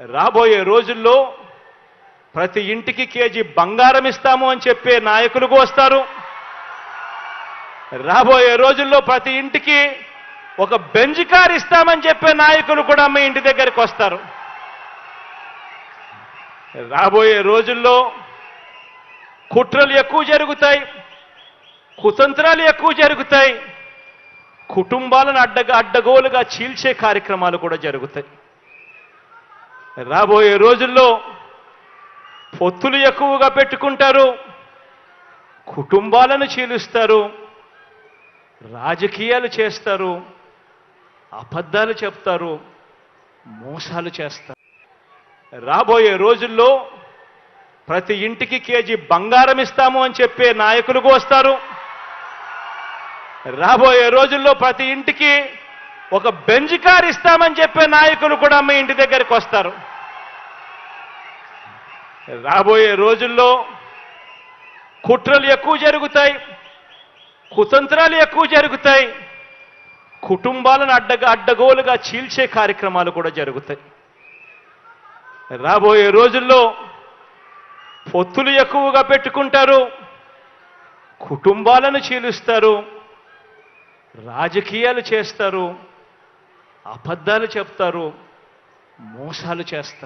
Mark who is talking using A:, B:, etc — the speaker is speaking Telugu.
A: రాబోయే రోజుల్లో ప్రతి ఇంటికి కేజీ బంగారం ఇస్తాము అని చెప్పే నాయకులు వస్తారు. రాబోయే రోజుల్లో ప్రతి ఇంటికి ఒక బెంజ్ కార్ ఇస్తామని చెప్పే నాయకులు కూడా మీ ఇంటి దగ్గరికి వస్తారు. రాబోయే రోజుల్లో కుట్రలు ఎక్కువ జరుగుతాయి కుతంత్రాలు ఎక్కువ జరుగుతాయి కుటుంబాలను అడ్డగా అడ్డగోలుగా చీల్చే కార్యక్రమాలు కూడా జరుగుతాయి. రాబోయే రోజుల్లో పొత్తులు ఎక్కువగా పెట్టుకుంటారు కుటుంబాలను చీలుస్తారు రాజకీయాలు చేస్తారు అబద్ధాలు చెప్తారు మోసాలు చేస్తారు. రాబోయే రోజుల్లో ప్రతి ఇంటికి కేజీ బంగారం ఇస్తాము అని చెప్పే నాయకులు వస్తారు. రాబోయే రోజుల్లో ప్రతి ఇంటికి ఒక బెంజ్ కార్ ఇస్తామని చెప్పే నాయకులు కూడా మీ ఇంటి దగ్గరికి వస్తారు. రాబోయే రోజుల్లో కుట్రలు ఎక్కువ జరుగుతాయి కుతంత్రాలు ఎక్కువ జరుగుతాయి కుటుంబాలను అడ్డగా అడ్డగోలుగా చీల్చే కార్యక్రమాలు కూడా జరుగుతాయి. రాబోయే రోజుల్లో పొత్తులు ఎక్కువగా పెట్టుకుంటారు కుటుంబాలను చీలుస్తారు రాజకీయాలు చేస్తారు అబద్ధాలు చెప్తారు మోసాలు చేస్తారు.